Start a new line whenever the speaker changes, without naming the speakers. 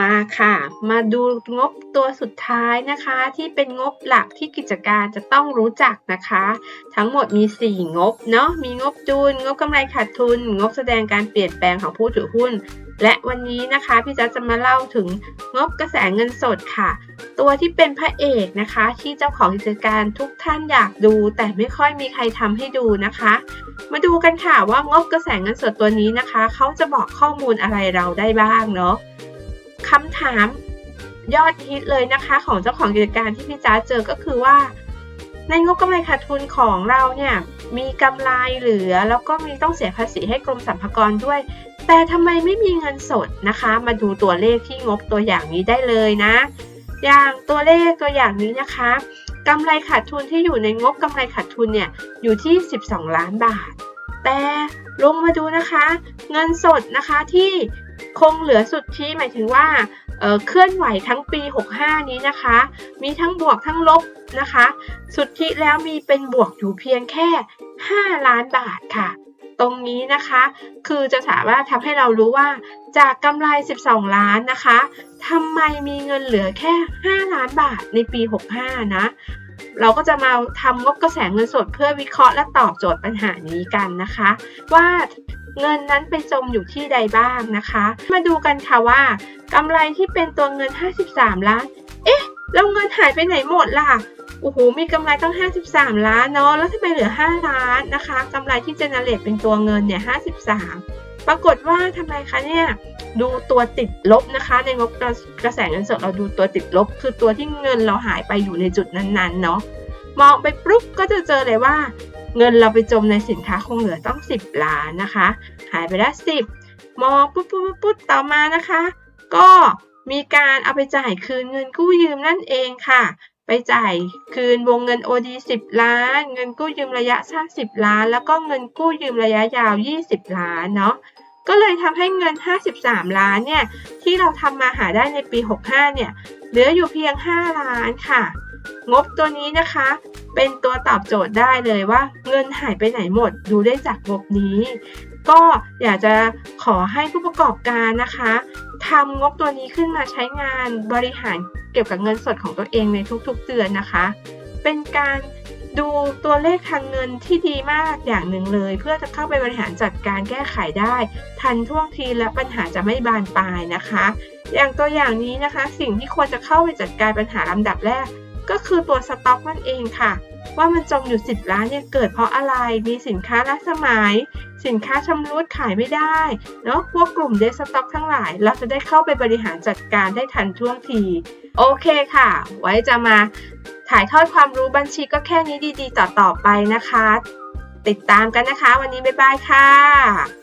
มาค่ะ มาดูงบตัวสุดท้ายนะคะ ที่เป็นงบหลักที่กิจการจะต้องรู้จักนะคะ ทั้งหมดมี 4 งบเนาะมีงบจูน งบกำไรขาดทุน งบแสดงการเปลี่ยนแปลงของผู้ถือหุ้น และวันนี้นะคะพี่จ๊ะจะมาเล่าถึงงบกระแสเงินสดค่ะ ตัวที่เป็นพระเอกนะคะ ที่เจ้าของกิจการทุกท่านอยากดู แต่ไม่ค่อยมีใครทำให้ดูนะคะ มาดูกันค่ะว่างบกระแสเงินสดตัวนี้นะคะเขาจะบอกข้อมูลอะไรเราได้บ้างเนาะคำถามยอดฮิตเลยนะคะ ของเจ้าของกิจการที่พี่จ๊ะเจอก็คือว่า ในงบกำไรขาดทุนของเราเนี่ยมีกำไรเหลือ แล้วก็มีต้องเสียภาษีให้กรมสรรพากรด้วย แต่ทำไมไม่มีเงินสดนะคะ มาดูตัวเลขที่งบตัวอย่างนี้ได้เลยนะ อย่างตัวเลขตัวอย่างนี้นะคะกำไรขาดทุนที่อยู่ในงบกำไรขาดทุนเนี่ยอยู่ที่ 12 ล้านบาท แต่ลงมาดูนะคะ เงินสดนะคะที่คงเหลือสุดที่หมายถึงว่าเอ่อเคลื่อนไหวทั้งปี 65 นี้นะคะ มีทั้งบวกทั้งลบนะคะ สุทธิแล้วมีเป็นบวกอยู่เพียงแค่ 5 ล้านบาทค่ะ ตรงนี้นะคะ คือจะสามารถทำให้เรารู้ว่าจากกำไร 12 ล้านนะคะทำไมมีเงินเหลือแค่ 5 ล้านบาทในปี 65 นะ เราก็จะมาทำงบกระแสเงินสดเพื่อวิเคราะห์และตอบโจทย์ปัญหานี้กันนะคะ ว่าเงินนั้นไปจมอยู่ที่ใดบ้างนะคะ มาดูกันค่ะว่ากำไรที่เป็นตัวเงิน 53 ล้าน เอ๊ะ แล้วเงินหายไปไหนหมดล่ะ โอ้โหมีกำไรตั้ง 53 ล้านเนาะแล้วทำไมเหลือ 5 ล้านนะคะกำไรที่เจเนเรตเป็นตัวเงินเนี่ย53 ปรากฏว่าทำไมคะเนี่ยดูตัวติดลบนะคะ ในงบกระแสเงินสดเราดูตัวติดลบ คือตัวที่เงินเราหายไปอยู่ในจุดนั้นๆเนาะมองไปปุ๊บก็จะเจอเลยว่า เงินเราไปจมในสินค้าคงเหลือต้อง 10 ล้านนะคะ หายไปแล้ว10 มองปุ๊บปุ๊บปุ๊บปุ๊บต่อมานะคะ ก็มีการเอาไปจ่ายคืนเงินกู้ยืมนั่นเองค่ะ ไปจ่ายคืนวงเงิน OD 10 ล้าน เงินกู้ยืมระยะสั้น10 ล้าน แล้วก็เงินกู้ยืมระยะยาว 20 ล้านเนาะก็เลยทำให้เงิน 53 ล้านเนี่ยที่เราทำมาหาได้ในปี 65 เนี่ยเหลืออยู่เพียง 5 ล้านค่ะ งบตัวนี้นะคะ เป็นตัวตอบโจทย์ได้เลยว่า เงินหายไปไหนหมด ดูได้จากงบนี้ ก็อยากจะขอให้ผู้ประกอบการนะคะทำงบตัวนี้ขึ้นมาใช้งานบริหารเกี่ยวกับเงินสดของตัวเองในทุกๆเดือนนะคะ เป็นการดูตัวเลขทางเงินที่ดีมากอย่างหนึ่งเลย เพื่อจะเข้าไปบริหารจัดการแก้ไขได้ ทันท่วงทีและปัญหาจะไม่บานปลายนะคะ อย่างตัวอย่างนี้นะคะ สิ่งที่ควรจะเข้าไปจัดการปัญหาลำดับแรก ก็คือตัวสต็อกนั่นเองค่ะ ว่ามันจมอยู่ 10 ล้านเนี่ยเกิดเพราะอะไร มีสินค้าล้าสมัย สินค้าชำรุดขายไม่ได้เนาะพวกกลุ่มเดสต็อกทั้งหลาย เราจะได้เข้าไปบริหารจัดการได้ทันท่วงที โอเคค่ะ ไว้จะมาถ่ายทอดความรู้บัญชีก็แค่นี้ดีๆ ต่อๆไปนะคะ ติดตามกันนะคะ วันนี้บ๊ายบายค่ะ